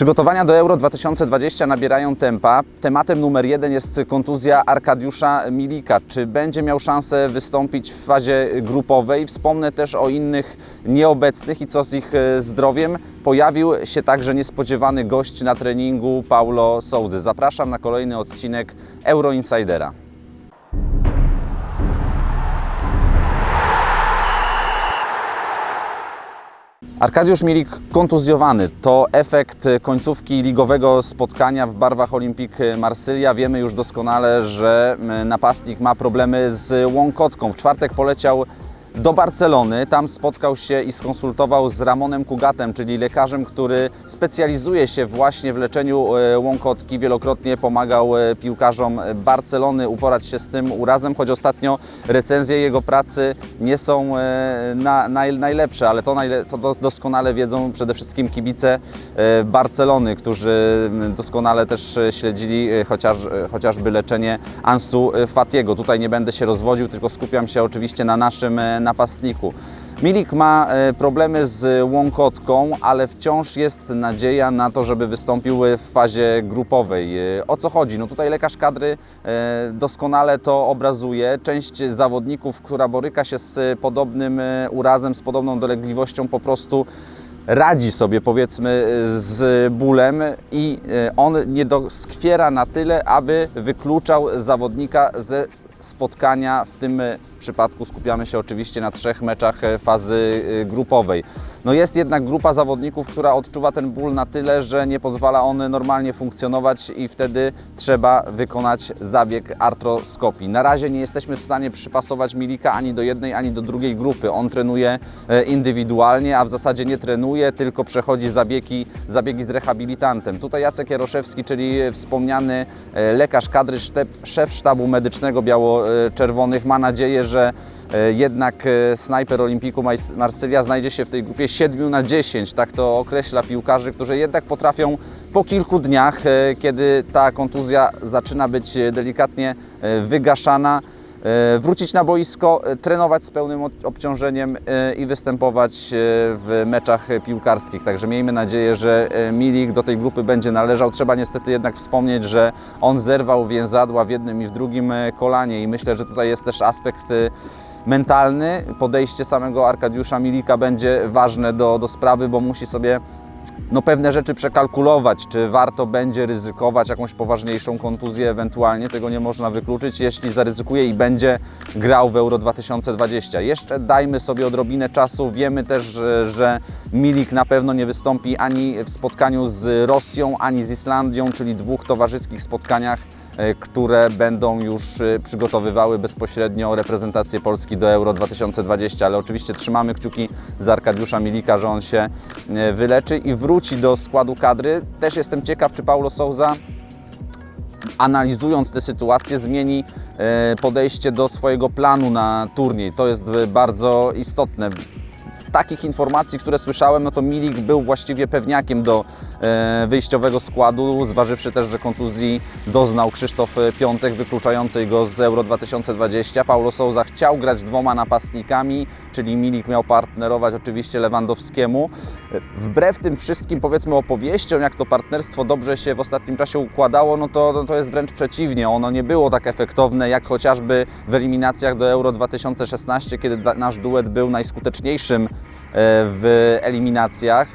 Przygotowania do Euro 2020 nabierają tempa. Tematem numer jeden jest kontuzja Arkadiusza Milika. Czy będzie miał szansę wystąpić w fazie grupowej? Wspomnę też o innych nieobecnych i co z ich e, zdrowiem. Pojawił się także niespodziewany gość na treningu Paulo Sołdzy. Zapraszam na kolejny odcinek Euro Insidera. Arkadiusz Milik kontuzjowany to efekt końcówki ligowego spotkania w barwach Olimpik Marsylia. Wiemy już doskonale, że napastnik ma problemy z łąkotką. W czwartek poleciał do Barcelony. Tam spotkał się i skonsultował z Ramonem Kugatem, czyli lekarzem, który specjalizuje się właśnie w leczeniu e, łąkotki. Wielokrotnie pomagał e, piłkarzom Barcelony uporać się z tym urazem, choć ostatnio recenzje jego pracy nie są e, na, naj, najlepsze, ale to, najle, to do, doskonale wiedzą przede wszystkim kibice Barcelony, którzy doskonale też śledzili chociaż, chociażby leczenie Ansu Fatiego. Tutaj nie będę się rozwodził, tylko skupiam się oczywiście na naszym napastniku. Milik ma e, problemy z łąkotką, ale wciąż jest nadzieja na to, żeby wystąpił w fazie grupowej. E, O co chodzi? No tutaj lekarz kadry e, doskonale to obrazuje. Część zawodników, która boryka się z podobnym urazem, z podobną dolegliwością, po prostu radzi sobie powiedzmy z bólem i on nie doskwiera na tyle, aby wykluczał zawodnika ze spotkania. W tym przypadku skupiamy się oczywiście na trzech meczach e, fazy e, grupowej. No jest jednak grupa zawodników, która odczuwa ten ból na tyle, że nie pozwala on normalnie funkcjonować i wtedy trzeba wykonać zabieg artroskopii. Na razie nie jesteśmy w stanie przypasować Milika ani do jednej, ani do drugiej grupy. On trenuje e, indywidualnie, a w zasadzie nie trenuje, tylko przechodzi zabiegi, zabiegi z rehabilitantem. Tutaj Jacek Jaroszewski, czyli wspomniany lekarz kadry, szef sztabu medycznego biało-czerwonych ma nadzieję, że e, jednak e, snajper Olimpiku Mars- Marsylia znajdzie się w tej grupie 7 na 10. Tak to określa piłkarzy, którzy jednak potrafią po kilku dniach, e, kiedy ta kontuzja zaczyna być delikatnie wygaszana, wrócić na boisko, e, trenować z pełnym ob- obciążeniem e, i występować e, w meczach e, piłkarskich. Także miejmy nadzieję, że e, Milik do tej grupy będzie należał. Trzeba niestety jednak wspomnieć, że on zerwał więzadła w jednym i w drugim e, kolanie i myślę, że tutaj jest też aspekt e, mentalny. Podejście samego Arkadiusza Milika będzie ważne do, do sprawy, bo musi sobie no, pewne rzeczy przekalkulować, czy warto będzie ryzykować jakąś poważniejszą kontuzję ewentualnie, tego nie można wykluczyć, jeśli zaryzykuje i będzie grał w Euro 2020. Jeszcze dajmy sobie odrobinę czasu, wiemy też, że, że Milik na pewno nie wystąpi ani w spotkaniu z Rosją, ani z Islandią, czyli dwóch towarzyskich spotkaniach które będą już e, przygotowywały bezpośrednio reprezentację Polski do Euro 2020, ale oczywiście trzymamy kciuki za Arkadiusza Milika, że on się e, wyleczy i wróci do składu kadry. Też jestem ciekaw, czy Paulo Souza analizując tę sytuację, zmieni e, podejście do swojego planu na turniej. To jest e, bardzo istotne. Z takich informacji, które słyszałem, no to Milik był właściwie pewniakiem do e, wyjściowego składu, zważywszy też, że kontuzji doznał Krzysztof Piątek, wykluczającej go z Euro 2020. Paulo Souza chciał grać dwoma napastnikami, czyli Milik miał partnerować oczywiście Lewandowskiemu. Wbrew tym wszystkim, powiedzmy, opowieściom, jak to partnerstwo dobrze się w ostatnim czasie układało, no to, no to jest wręcz przeciwnie. Ono nie było tak efektowne, jak chociażby w eliminacjach do Euro 2016, kiedy nasz duet był najskuteczniejszym e, w eliminacjach.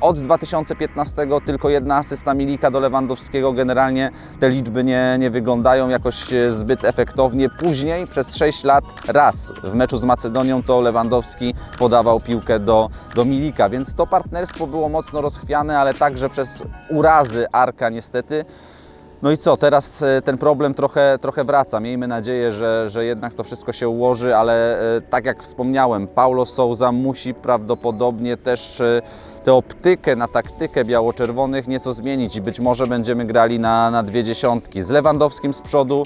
Od 2015 tylko jedna asysta Milika do Lewandowskiego. Generalnie te liczby nie, nie wyglądają jakoś e, zbyt efektownie. Później przez 6 lat raz w meczu z Macedonią to Lewandowski podawał piłkę do, do Milika, więc to partnerstwo było mocno rozchwiane, ale także przez urazy Arka niestety. No i co, teraz e, ten problem trochę, trochę wraca. Miejmy nadzieję, że, że jednak to wszystko się ułoży, ale e, tak jak wspomniałem, Paulo Souza musi prawdopodobnie też e, tę optykę na taktykę biało-czerwonych nieco zmienić i być może będziemy grali na, na dwie dziesiątki. Z Lewandowskim z przodu,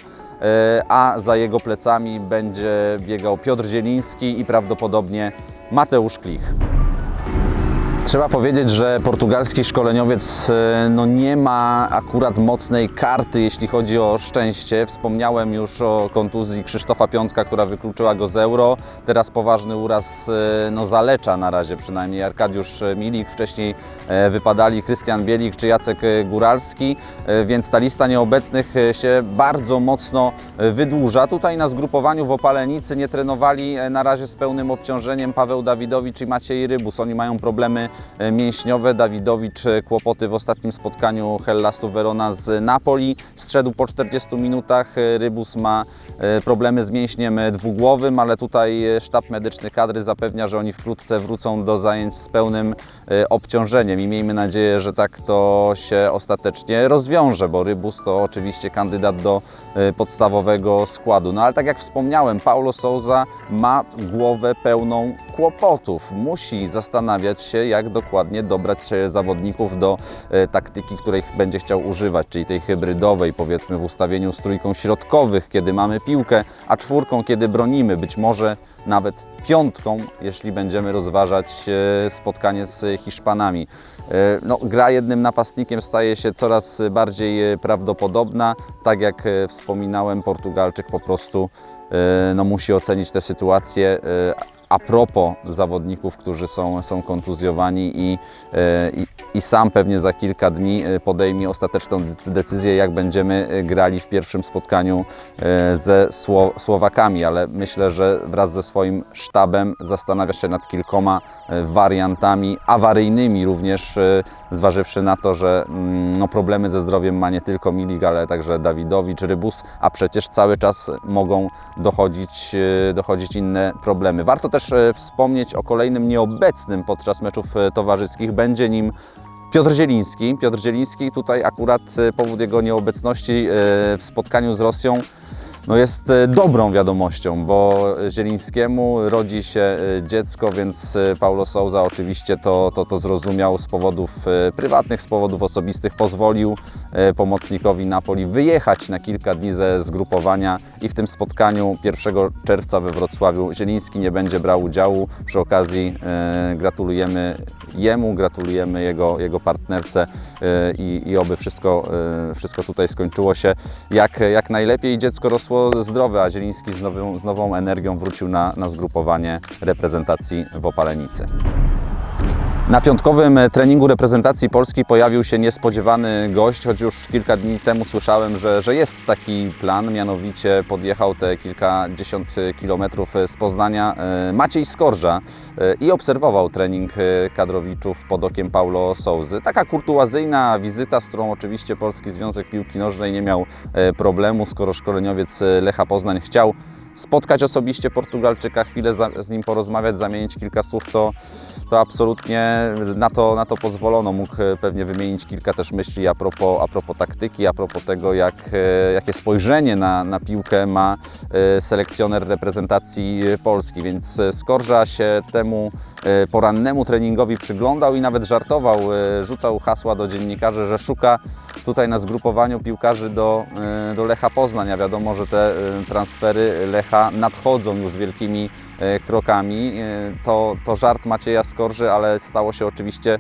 a za jego plecami będzie biegał Piotr Zieliński i prawdopodobnie Mateusz Klich. Trzeba powiedzieć, że portugalski szkoleniowiec e, no, nie ma akurat mocnej karty, jeśli chodzi o szczęście. Wspomniałem już o kontuzji Krzysztofa Piątka, która wykluczyła go z euro. Teraz poważny uraz e, no, zalecza na razie przynajmniej Arkadiusz Milik. Wcześniej e, wypadali Krystian Bielik czy Jacek Góralski, więc ta lista nieobecnych się bardzo mocno wydłuża. Tutaj na zgrupowaniu w Opalenicy nie trenowali na razie z pełnym obciążeniem Paweł Dawidowicz i Maciej Rybus. Oni mają problemy mięśniowe. Dawidowicz e, kłopoty w ostatnim spotkaniu Hellasu Verona z Napoli. Strzedł po 40 minutach. E, Rybus ma e, problemy z mięśniem e, dwugłowym, ale tutaj e, sztab medyczny kadry zapewnia, że oni wkrótce wrócą do zajęć z pełnym e, obciążeniem i miejmy nadzieję, że tak to się ostatecznie rozwiąże, bo Rybus to oczywiście kandydat do e, podstawowego składu. No ale tak jak wspomniałem, Paulo Souza ma głowę pełną kłopotów. Musi zastanawiać się, jak dokładnie dobrać zawodników do e, taktyki, której będzie chciał używać, czyli tej hybrydowej, powiedzmy w ustawieniu z trójką środkowych, kiedy mamy piłkę, a czwórką, kiedy bronimy, być może nawet piątką, jeśli będziemy rozważać e, spotkanie z Hiszpanami. E, No, gra jednym napastnikiem staje się coraz bardziej prawdopodobna. Tak jak wspominałem, Portugalczyk po prostu no, musi ocenić tę sytuację. A propos zawodników, którzy są, są kontuzjowani i, e, i, i sam pewnie za kilka dni e, podejmie ostateczną dec- decyzję, jak będziemy e, grali w pierwszym spotkaniu ze Sło- Słowakami, ale myślę, że wraz ze swoim sztabem zastanawia się nad kilkoma wariantami, awaryjnymi również, zważywszy na to, że mm, no, problemy ze zdrowiem ma nie tylko Milik, ale także Dawidowicz, Rybus, a przecież cały czas mogą dochodzić, dochodzić inne problemy. Warto też e, wspomnieć o kolejnym nieobecnym podczas meczów e, towarzyskich. Będzie nim Piotr Zieliński. Piotr Zieliński tutaj akurat e, powód jego nieobecności w spotkaniu z Rosją no jest e, dobrą wiadomością, bo Zielińskiemu rodzi się e, dziecko, więc e, Paulo Souza oczywiście to, to, to zrozumiał z powodów prywatnych, z powodów osobistych, pozwolił pomocnikowi Napoli wyjechać na kilka dni ze zgrupowania i w tym spotkaniu 1 czerwca we Wrocławiu Zieliński nie będzie brał udziału. Przy okazji gratulujemy jemu, gratulujemy jego, jego partnerce i, i oby wszystko, wszystko tutaj skończyło się jak, jak najlepiej. Dziecko rosło zdrowe, a Zieliński z nową, z nową energią wrócił na, na zgrupowanie reprezentacji w Opalenicy. Na piątkowym treningu reprezentacji Polski pojawił się niespodziewany gość, choć już kilka dni temu słyszałem, że, że jest taki plan, mianowicie podjechał te kilkadziesiąt kilometrów z Poznania e, Maciej Skorża e, i obserwował trening e, kadrowiczów pod okiem Paulo Souzy. Taka kurtuazyjna wizyta, z którą oczywiście Polski Związek Piłki Nożnej nie miał e, problemu, skoro szkoleniowiec Lecha Poznań chciał spotkać osobiście Portugalczyka, chwilę za, z nim porozmawiać, zamienić kilka słów, to, to absolutnie na to, na to pozwolono. Mógł e, pewnie wymienić kilka też myśli a propos, a propos taktyki, a propos tego, jak, e, jakie spojrzenie na, na piłkę ma e, selekcjoner reprezentacji Polski. Więc Skorża się temu porannemu treningowi przyglądał i nawet żartował, rzucał hasła do dziennikarzy, że szuka tutaj na zgrupowaniu piłkarzy do, do Lecha Poznań, a wiadomo, że te transfery Lecha nadchodzą już wielkimi e, krokami. E, To, to żart Macieja Skorży, ale stało się oczywiście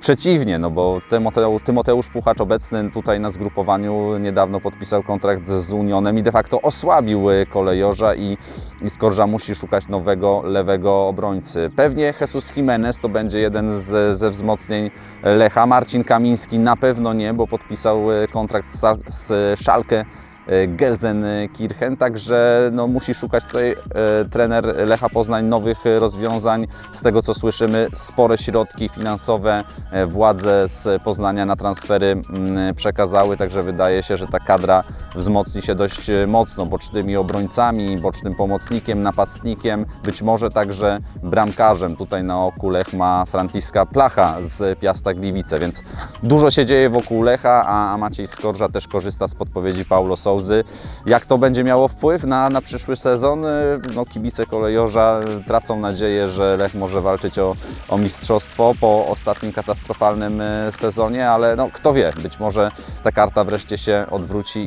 przeciwnie, no bo Tymoteusz, Tymoteusz Puchacz obecny tutaj na zgrupowaniu niedawno podpisał kontrakt z Unionem i de facto osłabił e, kolejorza i, i Skorża musi szukać nowego lewego obrońcy. Pewnie Jesus Jimenez to będzie jeden z, ze wzmocnień Lecha. Marcin Kamiński na pewno nie, bo podpisał kontrakt z, z Schalke e, Gelsenkirchen, także no, musi szukać tutaj e, trener Lecha Poznań nowych e, rozwiązań. Z tego co słyszymy, spore środki finansowe e, władze z Poznania na transfery mm, przekazały, także wydaje się, że ta kadra wzmocni się dość e, mocno bocznymi obrońcami, bocznym pomocnikiem, napastnikiem, być może także bramkarzem. Tutaj na oku Lech ma Franciska Placha z Piasta Gliwice, więc dużo się dzieje wokół Lecha, a, Maciej Skorża też korzysta z podpowiedzi Paulo Souzy. Jak to będzie miało wpływ na, na przyszły sezon? Y, No, kibice kolejorza tracą nadzieję, że Lech może walczyć o, o mistrzostwo po ostatnim katastrofalnym y, sezonie, ale no, kto wie, być może ta karta wreszcie się odwróci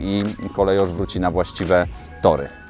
i kolejorz wróci na właściwe tory.